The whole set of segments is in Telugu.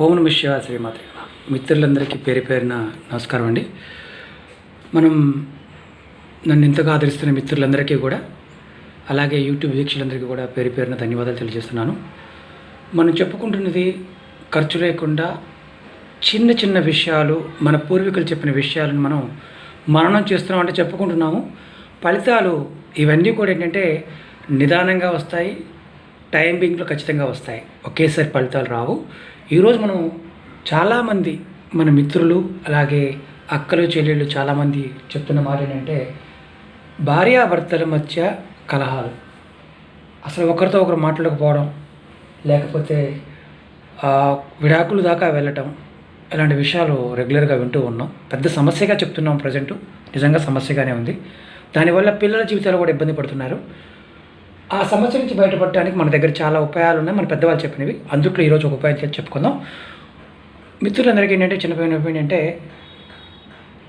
ఓం నమ శివ శ్రీమాత్రి మిత్రులందరికీ పేరు పేరున నమస్కారం అండి. మనం నన్ను ఇంతగా ఆదరిస్తున్న మిత్రులందరికీ కూడా అలాగే యూట్యూబ్ వీక్షలందరికీ కూడా పేరు పేరున ధన్యవాదాలు తెలియజేస్తున్నాను. మనం చెప్పుకుంటున్నది ఖర్చు లేకుండా చిన్న చిన్న విషయాలు మన పూర్వీకులు చెప్పిన విషయాలను మనం మననం చేస్తున్నాం అంటే చెప్పుకుంటున్నాము. ఫలితాలు ఇవన్నీ కూడా ఏంటంటే నిదానంగా వస్తాయి టైమింగ్లో ఖచ్చితంగా వస్తాయి. ఒకేసారి ఫలితాలు రావు. ఈరోజు మనం చాలామంది మన మిత్రులు అలాగే అక్కలు చెల్లెళ్ళు చాలామంది చెప్తున్న మాట ఏంటంటే భార్యాభర్తల మధ్య కలహాలు. అసలు ఒకరితో ఒకరు మాట్లాడకపోవడం లేకపోతే విడాకులు దాకా వెళ్ళటం ఇలాంటి విషయాలు రెగ్యులర్గా వింటూ ఉన్నాం. పెద్ద సమస్యగా చెప్తున్నాం ప్రజెంట్. నిజంగా సమస్యగానే ఉంది. దానివల్ల పిల్లల జీవితాలు కూడా ఇబ్బంది పడుతున్నారు. ఆ సమస్య నుంచి బయటపడడానికి మన దగ్గర చాలా ఉపాయాలు ఉన్నాయి మన పెద్దవాళ్ళు చెప్పినవి. అందుట్లో ఈరోజు ఒక ఉపాయం చెప్పుకుందాం. మిత్రులందరికీ ఏంటంటే చిన్నపోయిన ఏంటంటే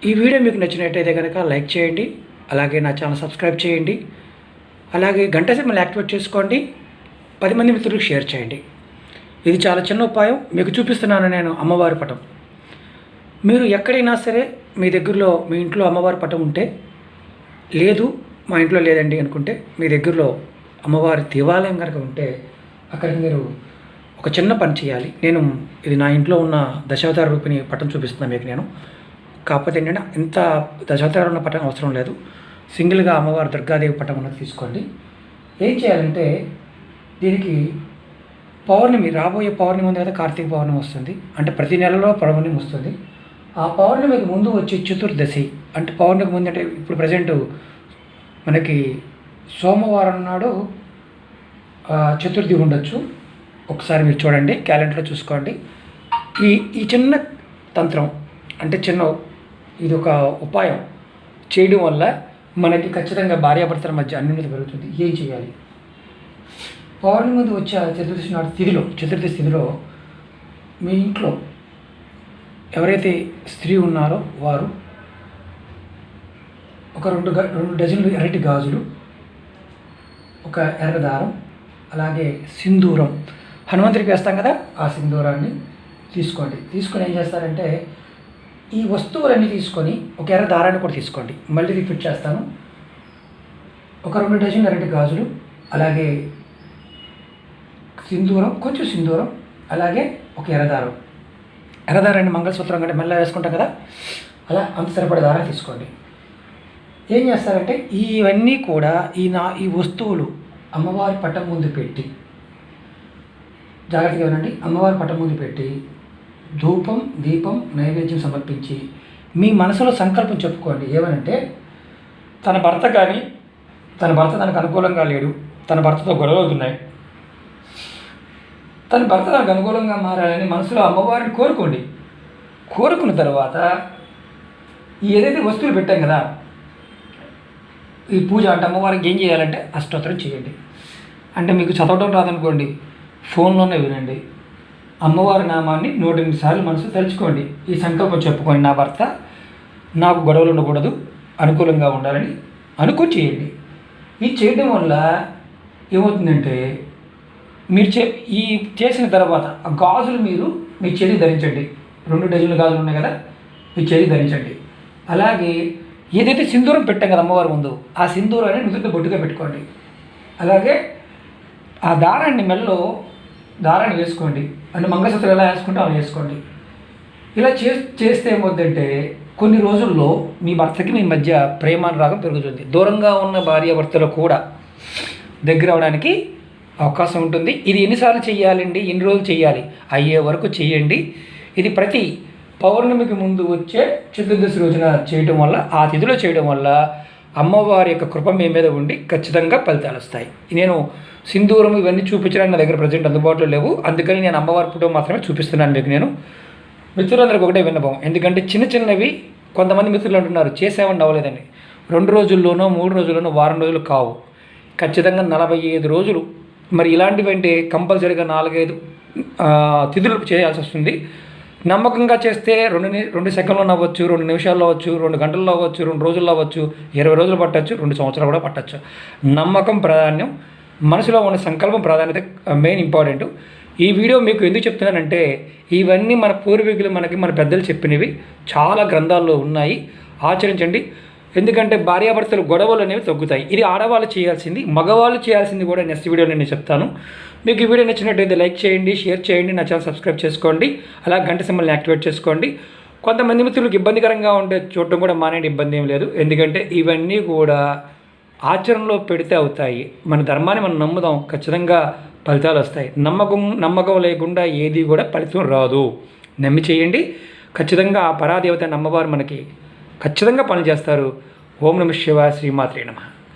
ఈ వీడియో మీకు నచ్చినట్టయితే కనుక లైక్ చేయండి. అలాగే నా ఛానల్ సబ్స్క్రైబ్ చేయండి. అలాగే గంట సేపు యాక్టివేట్ చేసుకోండి. పది మంది మిత్రులకు షేర్ చేయండి. ఇది చాలా చిన్న ఉపాయం. మీకు చూపిస్తున్నాను నేను అమ్మవారి పటం. మీరు ఎక్కడైనా సరే మీ దగ్గరలో మీ ఇంట్లో అమ్మవారి పటం ఉంటే లేదు మా ఇంట్లో లేదండి అనుకుంటే మీ దగ్గరలో అమ్మవారి దేవాలయం కనుక ఉంటే అక్కడికి మీరు ఒక చిన్న పని చేయాలి. నేను ఇది నా ఇంట్లో ఉన్న దశావతార రూపిణి పటం చూపిస్తున్నాను మీకు నేను. కాకపోతే ఏంటంటే ఇంత దశావతారం ఉన్న పటం అవసరం లేదు. సింగిల్గా అమ్మవారి దుర్గాదేవి పటం ఉన్నది తీసుకోండి. ఏం చేయాలంటే దీనికి పౌర్ణమి రాబోయే పౌర్ణమి ఉంది కదా కార్తీక పౌర్ణమి వస్తుంది. అంటే ప్రతి నెలలో పౌర్ణమి వస్తుంది. ఆ పౌర్ణమికి ముందు వచ్చే చతుర్దశి అంటే పౌర్ణమికి ముందు అంటే ఇప్పుడు ప్రజెంట్ మనకి సోమవారం నాడు చతుర్థి ఉండొచ్చు. ఒకసారి మీరు చూడండి క్యాలెండర్లో చూసుకోండి. ఈ ఈ చిన్న తంత్రం అంటే చిన్న ఇది ఒక ఉపాయం చేయడం వల్ల మనకి ఖచ్చితంగా భార్యాభర్తల మధ్య అన్యోన్యత పెరుగుతుంది. ఏం చేయాలి? పౌర్ణమి ముందు వచ్చే చతుర్దశి నాడు స్థితిలో చతుర్థి స్థితిలో మీ ఇంట్లో ఎవరైతే స్త్రీ ఉన్నారో వారు ఒక రెండు గ- రెండు డజన్లు ఎర్రటి గాజులు ఒక ఎర్రదారం అలాగే సింధూరం. హనుమంతుడికి వేస్తాం కదా ఆ సింధూరాన్ని తీసుకోండి. తీసుకొని ఏం చేస్తారంటే ఈ వస్తువులన్నీ తీసుకొని ఒక ఎర్ర దారాన్ని కూడా తీసుకోండి. మళ్ళీ రిపీట్ చేస్తాను. ఒక రెండు డజన్ రెండు గాజులు అలాగే సింధూరం కొంచెం సింధూరం అలాగే ఒక ఎర్రదారం ఎర్రదారాన్ని మంగళసూత్రం కంటే మెల్ల వేసుకుంటాం కదా అలా అంత సరిపడే దారం తీసుకోండి. ఏం చేస్తారంటే ఇవన్నీ కూడా ఈ నా ఈ వస్తువులు అమ్మవారి పట్టం ముందు పెట్టి జాగ్రత్తగా వినండి అమ్మవారి పట్టం ముందు పెట్టి ధూపం దీపం నైవేద్యం సమర్పించి మీ మనసులో సంకల్పం చెప్పుకోండి. ఏమనంటే తన భర్త కానీ తన భర్త తనకు అనుకూలంగా లేడు తన భర్తతో గొడవలు అవుతున్నాయి తన భర్త తనకు అనుకూలంగా మారాలని మనసులో అమ్మవారిని కోరుకోండి. కోరుకున్న తర్వాత ఏదైతే వస్తువులు పెట్టాం కదా ఈ పూజ అంటే అమ్మవారికి ఏం చేయాలంటే అష్టోత్తరం చేయండి. అంటే మీకు చదవడం రాదనుకోండి ఫోన్లోనే వినండి. అమ్మవారి నామాన్ని నూట ఎనిమిది సార్లు మనసు తలుచుకోండి ఈ సంకల్పం చెప్పుకోండి నా భర్త నాకు గొడవలు ఉండకూడదు అనుకూలంగా ఉండాలని అనుకుని చేయండి. ఇది చేయడం వల్ల ఏమవుతుందంటే మీరు చే ఈ చేసిన తర్వాత ఆ గాజులు మీరు మీ చేతి ధరించండి. రెండు డజన్ల గాజులు ఉన్నాయి కదా మీ చేతి ధరించండి. అలాగే ఏదైతే సింధూరం పెట్టాం కదా అమ్మవారి ముందు ఆ సింధూరాన్ని నుదుటితో బొట్టుగా పెట్టుకోండి. అలాగే ఆ దారాన్ని మెల్లో దారాన్ని వేసుకోండి. అంటే మంగళసూత్రం ఎలా వేసుకుంటే అలా వేసుకోండి. ఇలా చే చేస్తే ఏమవుతుందంటే కొన్ని రోజుల్లో మీ భర్తకి మీ మధ్య ప్రేమానురాగం పెరుగుతుంది. దూరంగా ఉన్న భార్యాభర్తలు కూడా దగ్గర అవడానికి అవకాశం ఉంటుంది. ఇది ఎన్నిసార్లు చేయాలండి ఎన్ని రోజులు చేయాలి అయ్యే వరకు చేయండి ఇది ప్రతి పౌర్ణమికి ముందు వచ్చే చతుర్దశి రోజున చేయటం వల్ల ఆ తిథిలో చేయడం వల్ల అమ్మవారి యొక్క కృప మీ మీద ఉండి ఖచ్చితంగా ఫలితాలు వస్తాయి. నేను సింధూరం ఇవన్నీ చూపించడానికి నా దగ్గర ప్రజెంట్ అందుబాటులో లేవు. అందుకని నేను అమ్మవారి ఫోటో మాత్రమే చూపిస్తున్నాను మీకు నేను. మిత్రులందరికీ ఒకటే విన్నపం. ఎందుకంటే చిన్న చిన్నవి కొంతమంది మిత్రులు అంటున్నారు చేసామని అవ్వలేదండి. రెండు రోజుల్లోనో మూడు రోజుల్లోనో వారం రోజులు కావు. ఖచ్చితంగా నలభై ఐదు రోజులు. మరి ఇలాంటివి అంటే కంపల్సరీగా నాలుగైదు తిథులు చేయాల్సి వస్తుంది. నమ్మకంగా చేస్తే రెండు ని- రెండు సెకండ్లో అవ్వచ్చు రెండు నిమిషాల్లో అవ్వచ్చు రెండు గంటల్లో అవ్వచ్చు రెండు రోజుల్లో అవ్వచ్చు ఇరవై రోజులు పట్టచ్చు రెండు సంవత్సరాలు కూడా పట్టచ్చు. నమ్మకం ప్రాధాన్యం మనసులో ఉన్న సంకల్పం ప్రాధాన్యత మెయిన్ ఇంపార్టెంట్ ఈ వీడియో మీకు ఎందుకు చెప్తున్నానంటే ఇవన్నీ మన పూర్వీకులు మనకి మన పెద్దలు చెప్పినవి చాలా గ్రంథాల్లో ఉన్నాయి. ఆచరించండి. ఎందుకంటే భార్యాభర్తలు గొడవలు అనేవి తగ్గుతాయి. ఇది ఆడవాళ్ళు చేయాల్సింది మగవాళ్ళు చేయాల్సింది కూడా నెక్స్ట్ వీడియోలో నేను చెప్తాను. మీకు ఈ వీడియో నచ్చినట్టయితే లైక్ చేయండి షేర్ చేయండి నా ఛానల్ సబ్స్క్రైబ్ చేసుకోండి అలా గంట సింబల్ని యాక్టివేట్ చేసుకోండి. కొంతమంది మిత్రులకు ఇబ్బందికరంగా ఉండే చూడటం కూడా మానేది ఇబ్బంది ఏం లేదు. ఎందుకంటే ఇవన్నీ కూడా ఆచరణలో పెడితే అవుతాయి. మన ధర్మాన్ని మనం నమ్ముదాం ఖచ్చితంగా ఫలితాలు వస్తాయి. నమ్మకం నమ్మకం లేకుండా ఏది కూడా ఫలితం రాదు. నమ్మి చేయండి. ఖచ్చితంగా ఆ పరాదేవత నమ్మవారు మనకి. ఖచ్చితంగా పనిచేస్తారు. ఓం నమ శివ శ్రీమాత్రే నమ.